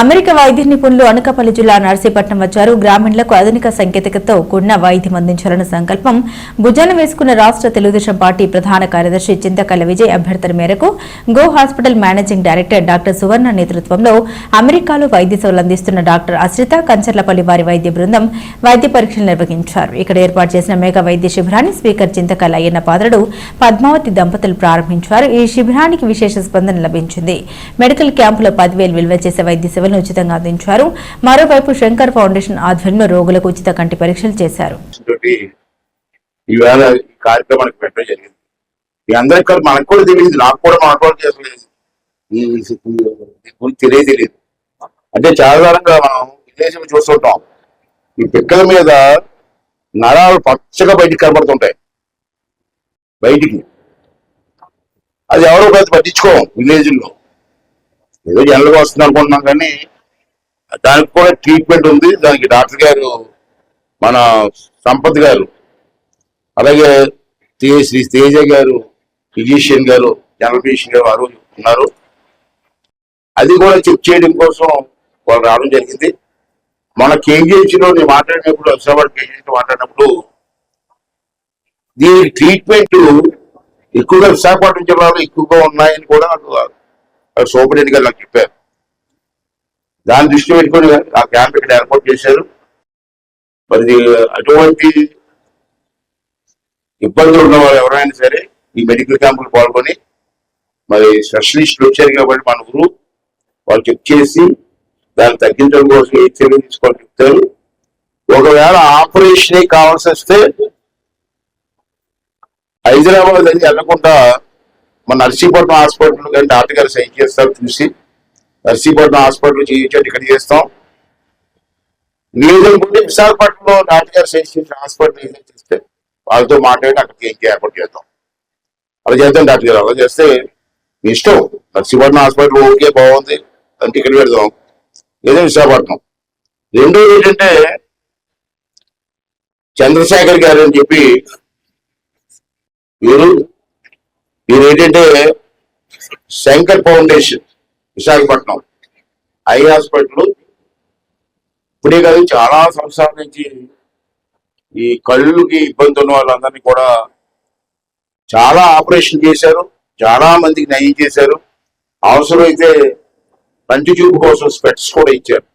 America వైద్య నిపుణులు అనకాపల్లి జిల్లా నర్సీపట్నం వచ్చారు. గ్రామీణులకు ఆధునిక సాంకేతికతతో కూడిన వైద్యం అందించాలన్న సంకల్పం భుజాన వేసుకున్న రాష్ట్ర తెలుగుదేశం పార్టీ ప్రధాన కార్యదర్శి చింతకల్ల విజయ్ అభ్యర్థన మేరకు go hospital managing director doctor Suvarna నేతృత్వంలో అమెరికాలో వైద్య సేవలు అందిస్తున్న డాక్టర్ అశ్రిత కంచర్లపల్లి వారి వైద్య బృందం వైద్య పరీక్షలు నిర్వహించారు. ఇక్కడ ఏర్పాటు చేసిన మేఘ వైద్య శిబిరాన్ని స్పీకర్ చింతకల్ల అయ్యన్న పాత్రుడు పద్మావతి దంపతులు ప్రారంభించారు. ఈ శిబిరానికి విశేష స్పందన లభించింది. మెడికల్ క్యాంపులో పదివేలు విలువ చేసే వైద్య సేవలను ఉచితంగా అందించారు. మరోవైపు శంకర్ ఫౌండేషన్ ఆధ్వర్యంలో రోగులకు ఉచిత కంటి పరీక్షలు చేశారు. తోటి ఈవేళ ఈ కార్యక్రమానికి పెట్టడం జరిగింది. మీ అందరికీ కూడా మనకు కూడా తెలియదు నాకు కూడా మాట్లాడడం చేసలేదు తెలియదు తెలియదు. అంటే చాలా కాలంగా మనం విదేశం చూస్తుంటాం ఈ పిక్కల మీద నరాలు పచ్చగా బయటికి కనబడుతుంటాయి బయటికి. అది ఎవరో పెద్ద పట్టించుకోం విలేజ్లో. ఏదో జనరల్గా వస్తుంది అనుకుంటున్నాం కానీ దానికి కూడా ట్రీట్మెంట్ ఉంది. దానికి డాక్టర్ గారు మన సంపత్ గారు అలాగే తే- శ్రీ తేజ గారు ఫిజిషియన్ గారు జనరల్ ఫిజిషియన్ గారు వారు ఉన్నారు. అది కూడా చెక్ చేయడం కోసం వాళ్ళు రావడం జరిగింది. మన కేజీహెచ్లో నేను మాట్లాడినప్పుడు హైదరాబాద్ కేజీహెచ్ మాట్లాడినప్పుడు దీని ట్రీట్మెంట్ ఎక్కువగా విశాఖపట్నం జిల్లాలో ఎక్కువగా ఉన్నాయని కూడా నాకు సూపరింటెండెంట్ గారు నాకు చెప్పారు. దాన్ని దృష్టి పెట్టుకొని ఆ క్యాంప్ ఇక్కడ ఏర్పాటు చేశారు. మరి అటువంటి ఇబ్బందులు ఉన్న వాళ్ళు ఎవరైనా సరే ఈ మెడికల్ క్యాంపులు పాల్గొని మరి స్పెషలిస్టులు వచ్చారు కాబట్టి మన ఊరు వాళ్ళు చెక్ చేసి దాన్ని తగ్గించడం కోసం ఏ చర్యలు తీసుకోవాలని చెప్తారు. ఒకవేళ ఆపరేషన్ కావాల్సి వస్తే హైదరాబాద్ అది వెళ్ళకుండా మన నర్సీపట్నం హాస్పిటల్ కానీ ఆటగారు సైన్ చేస్తారు చూసి. నర్సీపట్నం హాస్పిటల్ చేయించండి ఇక్కడ చేస్తాం. లేదనుకుంటే విశాఖపట్నంలో నాటగారు గారు సైన్ చేసిన హాస్పిటల్ ఏదైనా చేస్తే వాళ్ళతో మాట్లాడి అక్కడికి ఇంకే ఏర్పాటు చేద్దాం. అలా చేద్దాం డాక్టర్ గారు అలా చేస్తే మీ ఇష్టం. నర్సీపట్నం హాస్పిటల్ ఓకే బాగుంది. అంటే టికెట్ పెడదాం. ఏదో విశాఖపట్నం. రెండోది ఏంటంటే చంద్రశేఖర్ గారు అని చెప్పి మీరు వీరు ఏంటంటే Shankar foundation Visakhapatnam eye hospital. ఇప్పుడే కాదు చాలా సంవత్సరాల నుంచి ఈ కళ్ళుకి ఇబ్బంది ఉన్న వాళ్ళందరినీ కూడా చాలా ఆపరేషన్ చేశారు చాలా మందికి నయం చేశారు. అవసరమైతే కంటి చూపు కోసం స్పెట్స్ కూడా ఇచ్చారు.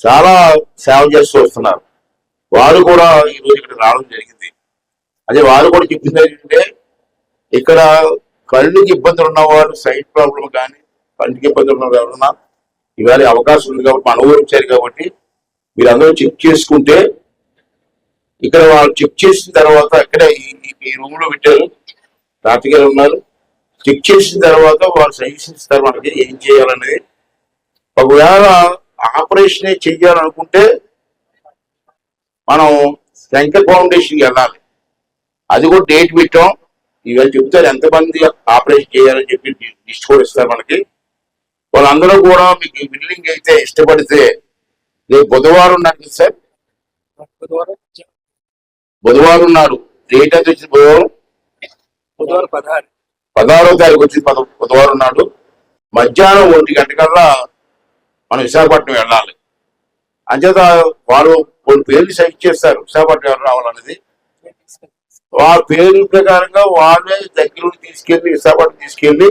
చాలా సేవ చేస్తూ వస్తున్నారు. వారు కూడా ఈరోజు ఇక్కడ రావడం జరిగింది. అదే వారు కూడా చెప్పింది ఏంటంటే ఇక్కడ కళ్ళుకి ఇబ్బందులు ఉన్నవారు సైట్ ప్రాబ్లం కానీ కంటికి ఇబ్బందులు ఉన్న ఎవరున్నా ఇవాళ అవకాశం ఉంది కాబట్టి మన ఊరు వచ్చారు కాబట్టి మీరు అందరూ చెక్ చేసుకుంటే ఇక్కడ వాళ్ళు చెక్ చేసిన తర్వాత ఇక్కడ ఈ- రూమ్లో పెట్టారు. రాతిగారు ఉన్నారు. చెక్ చేసిన తర్వాత వాళ్ళు సజెషన్ ఇస్తారు మనకి ఏం చేయాలనేది. ఒకవేళ ఆపరేషన్ చెయ్యాలనుకుంటే మనం శంకర్ ఫౌండేషన్కి వెళ్ళాలి. అది కూడా డేట్ పెట్టాం. ఇవాళ చెప్తారు ఎంతమంది ఆపరేషన్ చేయాలని చెప్పి లిస్ట్ కూడా ఇస్తారు మనకి. వాళ్ళందరూ కూడా మీకు బిల్డింగ్ అయితే ఇష్టపడితే రేపు బుధవారం ఉన్నారు కదా సార్? బుధవారం బుధవారం నాడు డేట్ అయితే వచ్చింది బుధవారం? బుధవారం పదహారు. పదహారో తారీఖు వచ్చింది పద బుధవారం నాడు. మధ్యాహ్నం ఒంటి గంటకల్లా మనం విశాఖపట్నం వెళ్ళాలి. అంచేత వాళ్ళు కొన్ని పేర్లు సెలెక్ట్ చేస్తారు. విశాఖపట్నం ఎవరు రావాలనేది. ఆ పేరు ప్రకారంగా వాళ్ళే దగ్గర తీసుకెళ్ళి విశాఖపట్నం తీసుకెళ్ళి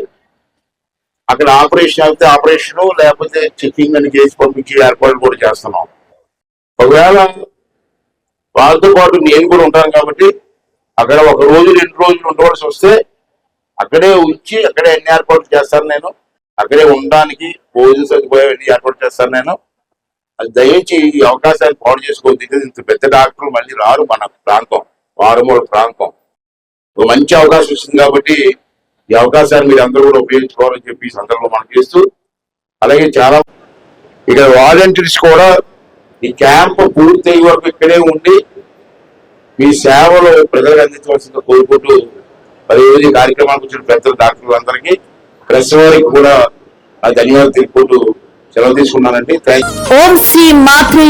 అక్కడ ఆపరేషన్ అయితే ఆపరేషన్ లేకపోతే చెకింగ్ అని చేసి పంపించి ఏర్పాట్లు కూడా చేస్తున్నాం. ఒకవేళ వాళ్ళతో పాటు నేను కూడా ఉంటాను కాబట్టి అక్కడ ఒక రోజు రెండు రోజులు ఉండవలసి వస్తే అక్కడే ఉంచి అక్కడే అన్ని ఏర్పాట్లు చేస్తాను నేను అక్కడే ఉండడానికి భోజన సదుపాయం ఏర్పాటు చేస్తాను నేను అది దయచేసి ఈ అవకాశాన్ని పాడు చేసుకోవద్దు. ఇంత పెద్ద డాక్టర్లు మళ్ళీ రారు మన ప్రాంతం. మారుమూల ప్రాంతం. ఒక మంచి అవకాశం వస్తుంది కాబట్టి ఈ అవకాశాన్ని మీరు అందరూ కూడా ఉపయోగించుకోవాలని చెప్పి ఈ సందర్భంలో మనం చేస్తూ అలాగే చాలా ఇక్కడ వాలంటీర్స్ కూడా ఈ క్యాంప్ పూర్తయ్యే వరకు ఇక్కడే ఉండి మీ సేవలు ప్రజలకు అందించవలసిందిగా కోరుకుంటూ మరి రోజు ఈ కార్యక్రమానికి వచ్చిన పెద్దలు డాక్టర్లు అందరికీ ప్రెస్ వారికి కూడా ఆ ధన్యవాదాలు తెలుపుకుంటూ సెలవు తీసుకున్నానండి. థ్యాంక్ ఓం శ్రీ మాత్రే